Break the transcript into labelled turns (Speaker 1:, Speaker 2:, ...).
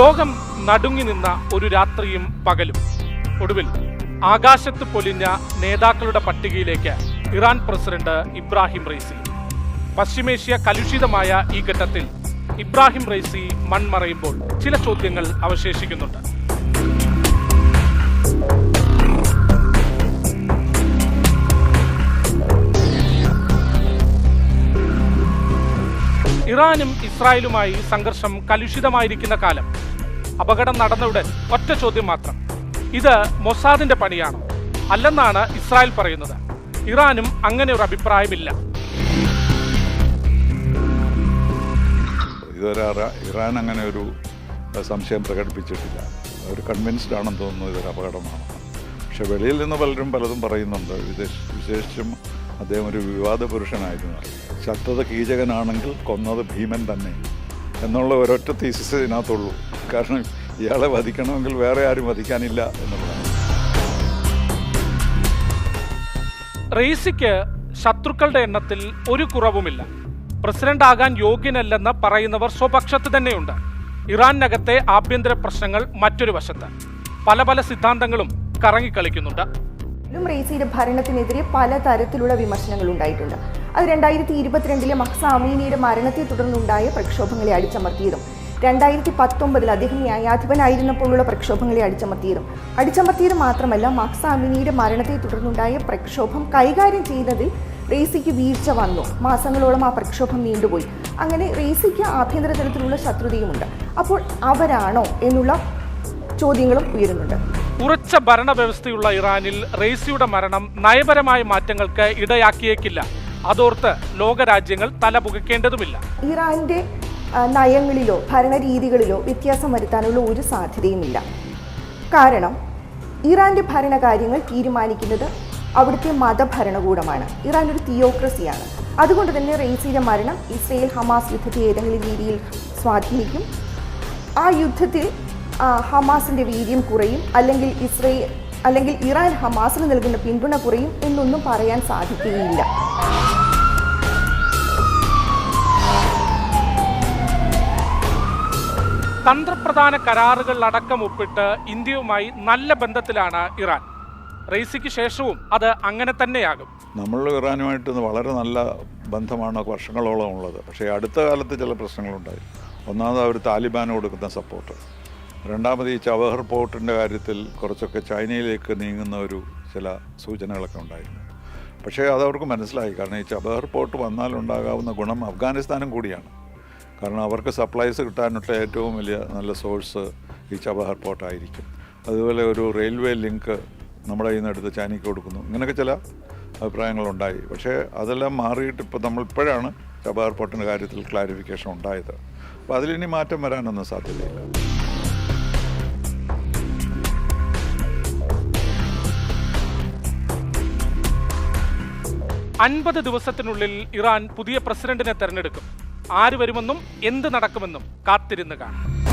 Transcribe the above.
Speaker 1: ലോകം നടുങ്ങി നിന്ന ഒരു രാത്രിയും പകലും. ഒടുവിൽ ആകാശത്ത് പൊലിഞ്ഞ നേതാക്കളുടെ പട്ടികയിലേക്ക് ഇറാൻ പ്രസിഡന്റ് ഇബ്രാഹിം റൈസി പശ്ചിമേഷ്യ കലുഷിതമായ ഈ ഘട്ടത്തിൽ ഇബ്രാഹിം റൈസി മൺമറയുമ്പോൾ ചില ചോദ്യങ്ങൾ അവശേഷിക്കുന്നുണ്ട്. ഇറാനും ഇസ്രായേലുമായി സംഘർഷം കലുഷിതമായിരിക്കുന്ന കാലം. അപകടം നടന്നയുടൻ ഒറ്റ ചോദ്യം മാത്രം. ഇത് മൊസാദിന്റെ പണിയാണോ. അല്ലെന്നാണ് ഇസ്രായേൽ പറയുന്നത്. ഇറാനും അങ്ങനെ ഒരു അഭിപ്രായമില്ല.
Speaker 2: ഇതുവരെ ഇറാൻ അങ്ങനെ ഒരു സംശയം പ്രകടിപ്പിച്ചിട്ടില്ല. അവർ കൺവിൻസ്ഡ് ആണെന്ന് തോന്നുന്നു ഇതൊരു അപകടമാണ് പക്ഷെ വെളിയിൽ നിന്ന് പലരും പലതും പറയുന്നുണ്ട്. വിദേശ വിശേഷിച്ചും അദ്ദേഹം ഒരു വിവാദ പുരുഷനായിരുന്നു. ശക്തത കീചകനാണെങ്കിൽ കൊന്നത് ഭീമൻ തന്നെ. എന്നുള്ള ഒരൊറ്റ തീസിസ് ഇതിനകത്തുള്ളൂ. കാരണം ഇയാളെ വധിക്കണമെങ്കിൽ വേറെ ആരും വധിക്കാനില്ല എന്നുള്ളതാണ്.
Speaker 1: റെയ്സിക്ക് ശത്രുക്കളുടെ എണ്ണത്തിൽ ഒരു കുറവുമില്ല. പ്രസിഡന്റ് ആകാൻ യോഗ്യനല്ലെന്ന് പറയുന്നവർ സ്വപക്ഷത്ത് തന്നെയുണ്ട്. ഇറാനകത്തെ ആഭ്യന്തര പ്രശ്നങ്ങൾ മറ്റൊരു വശത്ത്. പല പല സിദ്ധാന്തങ്ങളും കറങ്ങിക്കളിക്കുന്നുണ്ട്
Speaker 3: റെയ്സിയുടെ ഭരണത്തിനെതിരെ പലതരത്തിലുള്ള വിമർശനങ്ങൾ ഉണ്ടായിട്ടുണ്ട്. അത് രണ്ടായിരത്തി ഇരുപത്തിരണ്ടിലെ മഹ്സ അമീനിയുടെ മരണത്തെ തുടർന്നുണ്ടായ പ്രക്ഷോഭങ്ങളെ അടിച്ചമർത്തിയതും രണ്ടായിരത്തി പത്തൊമ്പതിൽ അദ്ദേഹം ന്യായാധിപനായിരുന്നപ്പോഴുള്ള പ്രക്ഷോഭങ്ങളെ അടിച്ചമർത്തിയതും. അടിച്ചമർത്തിയത് മാത്രമല്ല മഹ്സ അമീനിയുടെ മരണത്തെ തുടർന്നുണ്ടായ പ്രക്ഷോഭം കൈകാര്യം ചെയ്യുന്നതിൽ റേസിക്ക് വീഴ്ച വന്നു. മാസങ്ങളോളം ആ പ്രക്ഷോഭം നീണ്ടുപോയി. അങ്ങനെ റേസിക്ക് ആഭ്യന്തര തലത്തിലുള്ള ശത്രുതയുമുണ്ട്. അപ്പോൾ അവരാണോ എന്നുള്ള ചോദ്യങ്ങളും ഉയരുന്നുണ്ട്.
Speaker 1: ഉറച്ച ഭരണവ്യവസ്ഥയുള്ള ഇറാനിൽ റേസിയുടെ മരണം നയപരമായ മാറ്റങ്ങൾക്ക് ഇടയാക്കിയേക്കില്ല. അതോർത്ത് ലോകരാജ്യങ്ങൾ തലപുകയ്ക്കേണ്ടതുമില്ല
Speaker 3: ഇറാന്റെ നയങ്ങളിലോ ഭരണരീതികളിലോ വ്യത്യാസം വരുത്താനുള്ള ഒരു സാധ്യതയുമില്ല. കാരണം ഇറാന്റെ ഭരണകാര്യങ്ങൾ തീരുമാനിക്കുന്നത് അവിടുത്തെ മതഭരണകൂടമാണ്. ഇറാൻ ഒരു തിയോക്രസിയാണ്. അതുകൊണ്ട് തന്നെ റെയ്സിയുടെ മരണം ഇസ്രയേൽ ഹമാസ് യുദ്ധത്തെ ഏതെങ്കിലും രീതിയിൽ സ്വാധീനിക്കും. ആ യുദ്ധത്തിൽ ഹമാസിന്റെ വീര്യം കുറയും. അല്ലെങ്കിൽ ഇസ്രയേൽ അല്ലെങ്കിൽ ഇറാൻ ഹമാസിന് നൽകുന്ന പിന്തുണ കുറയും എന്നൊന്നും പറയാൻ സാധിക്കുകയില്ല.
Speaker 1: തന്ത്രപ്രധാന കരാറുകൾ അടക്കം ഒപ്പിട്ട് ഇന്ത്യയുമായി നല്ല ബന്ധത്തിലാണ് ഇറാൻ. റെയ്സിക്ക് ശേഷവും അത് അങ്ങനെ തന്നെയാകും.
Speaker 2: നമ്മൾ ഇറാനുമായിട്ട് വളരെ നല്ല ബന്ധമാണ് വർഷങ്ങളോളം ഉള്ളത്. പക്ഷേ അടുത്ത കാലത്ത് ചില പ്രശ്നങ്ങളുണ്ടായി. ഒന്നാമത് അവർ താലിബാന് കൊടുക്കുന്ന സപ്പോർട്ട്. രണ്ടാമത് ഈ ചവഹർ പോർട്ടിന്റെ കാര്യത്തിൽ കുറച്ചൊക്കെ ചൈനയിലേക്ക് നീങ്ങുന്ന ഒരു ചില സൂചനകളൊക്കെ ഉണ്ടായിരുന്നു. പക്ഷേ അതവർക്ക് മനസ്സിലായി. കാരണം ഈ ചബഹർ പോർട്ട് വന്നാലുണ്ടാകാവുന്ന ഗുണം അഫ്ഗാനിസ്ഥാനും കൂടിയാണ്. കാരണം അവർക്ക് സപ്ലൈസ് കിട്ടാനുള്ള ഏറ്റവും വലിയ നല്ല സോഴ്സ് ഈ ചബഹർ പോർട്ടായിരിക്കും അതുപോലെ ഒരു റെയിൽവേ ലിങ്ക് നമ്മുടെ കയ്യിൽ നിന്ന് എടുത്ത് ചൈനയ്ക്ക് കൊടുക്കുന്നു. ഇങ്ങനെയൊക്കെ ചില അഭിപ്രായങ്ങളുണ്ടായി. പക്ഷേ അതെല്ലാം മാറിയിട്ട് ഇപ്പോൾ നമ്മളിപ്പോഴാണ് ചബഹർ പോർട്ടിന്റെ കാര്യത്തിൽ ക്ലാരിഫിക്കേഷൻ ഉണ്ടായത്. അപ്പോൾ അതിലിനി മാറ്റം വരാനൊന്നും സാധ്യതയില്ല.
Speaker 1: അൻപത് ദിവസത്തിനുള്ളിൽ ഇറാൻ പുതിയ പ്രസിഡന്റിനെ തെരഞ്ഞെടുക്കും. ആര് വരുമെന്നും എന്ത് നടക്കുമെന്നും കാത്തിരുന്ന് കാണാം